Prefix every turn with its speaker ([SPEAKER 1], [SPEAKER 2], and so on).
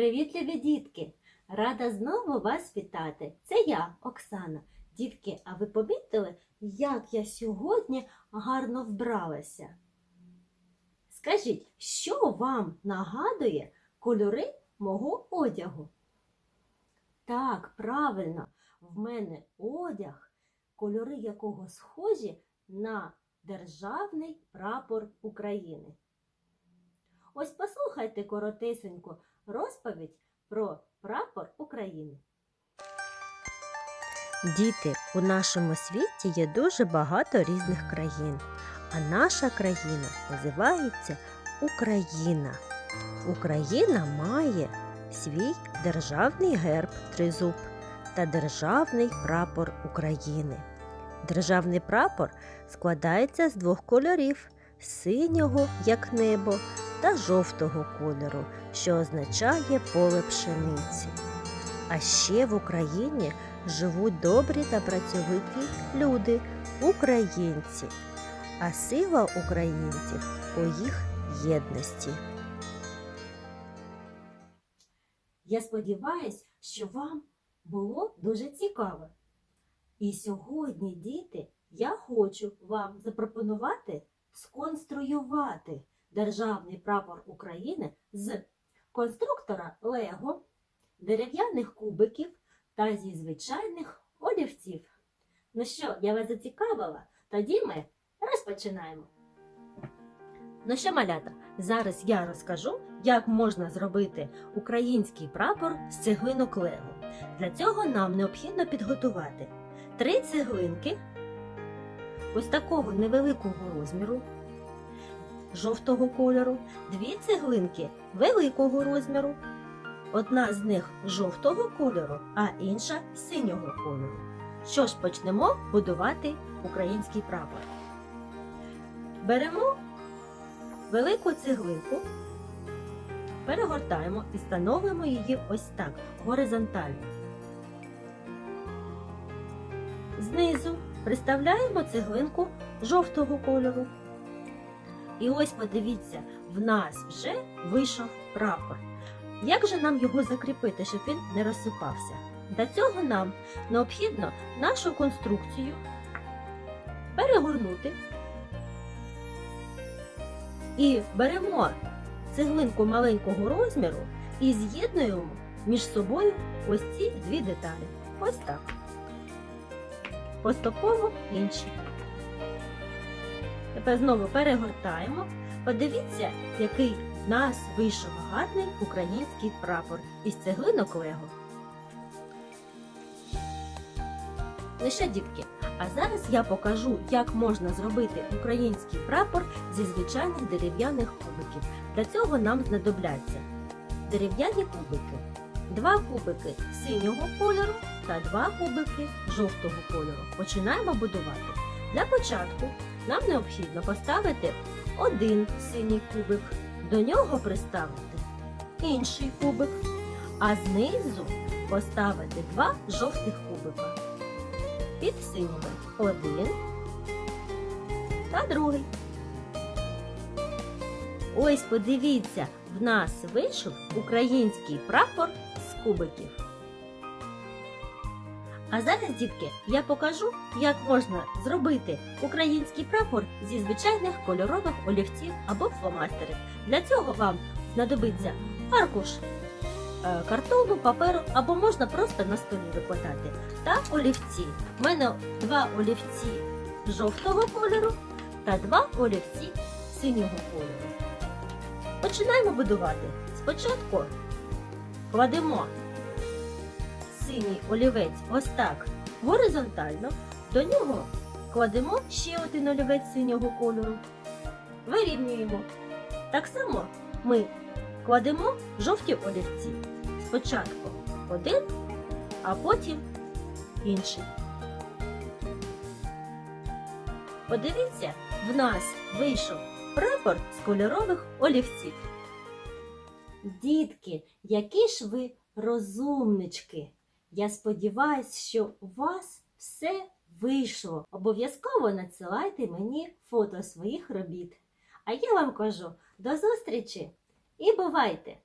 [SPEAKER 1] Привітливі дітки! Рада знову вас вітати. Це я, Оксана. Дітки, а ви помітили, як я сьогодні гарно вбралася? Скажіть, що вам нагадує кольори мого одягу? Так, правильно, в мене одяг, кольори якого схожі на державний прапор України. Ось послухайте коротесеньку розповідь про прапор України.
[SPEAKER 2] Діти, у нашому світі є дуже багато різних країн, а наша країна називається Україна. Україна має свій державний герб тризуб та державний прапор України. Державний прапор складається з двох кольорів синього, як небо, та жовтого кольору, що означає поле пшениці. А ще в Україні живуть добрі та працьовиті люди, українці, а сила українців у їх єдності.
[SPEAKER 1] Я сподіваюся, що вам було дуже цікаво. І сьогодні, діти, я хочу вам запропонувати сконструювати державний прапор України з конструктора Лего, дерев'яних кубиків та зі звичайних олівців. Ну що, я вас зацікавила? Тоді ми розпочинаємо. Ну що, малята, зараз я розкажу, як можна зробити український прапор з цеглинок Лего. Для цього нам необхідно підготувати три цеглинки ось такого невеликого розміру, жовтого кольору, дві цеглинки великого розміру, одна з них жовтого кольору, а інша синього кольору. Що ж, почнемо будувати український прапор. Беремо велику цеглинку, перегортаємо і встановимо її ось так, горизонтально. Знизу приставляємо цеглинку жовтого кольору. І ось подивіться, в нас вже вийшов прапор. Як же нам його закріпити, щоб він не розсипався? Для цього нам необхідно нашу конструкцію перегорнути і беремо цеглинку маленького розміру і з'єднуємо між собою ось ці дві деталі. Ось так. Поступово інші. Тепер знову перегортаємо. Подивіться, який в нас вийшов гарний український прапор із цеглинок Лего. Що, дітки, а зараз я покажу, як можна зробити український прапор зі звичайних дерев'яних кубиків. Для цього нам знадобляться дерев'яні кубики, два кубики синього кольору та два кубики жовтого кольору. Починаємо будувати. Для початку нам необхідно поставити один синій кубик, до нього приставити інший кубик, а знизу поставити два жовтих кубика. Під синіми один та другий. Ось подивіться, в нас вийшов український прапор кубиків. А зараз, дітки, я покажу, як можна зробити український прапор зі звичайних кольорових олівців або фломастерів. Для цього вам знадобиться аркуш е, картону, паперу або можна просто на столі викладати. Та олівці. У мене два олівці жовтого кольору та два олівці синього кольору. Починаємо будувати. Спочатку кладемо синій олівець ось так горизонтально, до нього кладемо ще один олівець синього кольору, вирівнюємо. Так само ми кладемо жовті олівці. Спочатку один, а потім інший. Подивіться, в нас вийшов прапор з кольорових олівців. Дітки, які ж ви розумнички! Я сподіваюся, що у вас все вийшло. Обов'язково надсилайте мені фото своїх робіт. А я вам кажу до зустрічі і бувайте!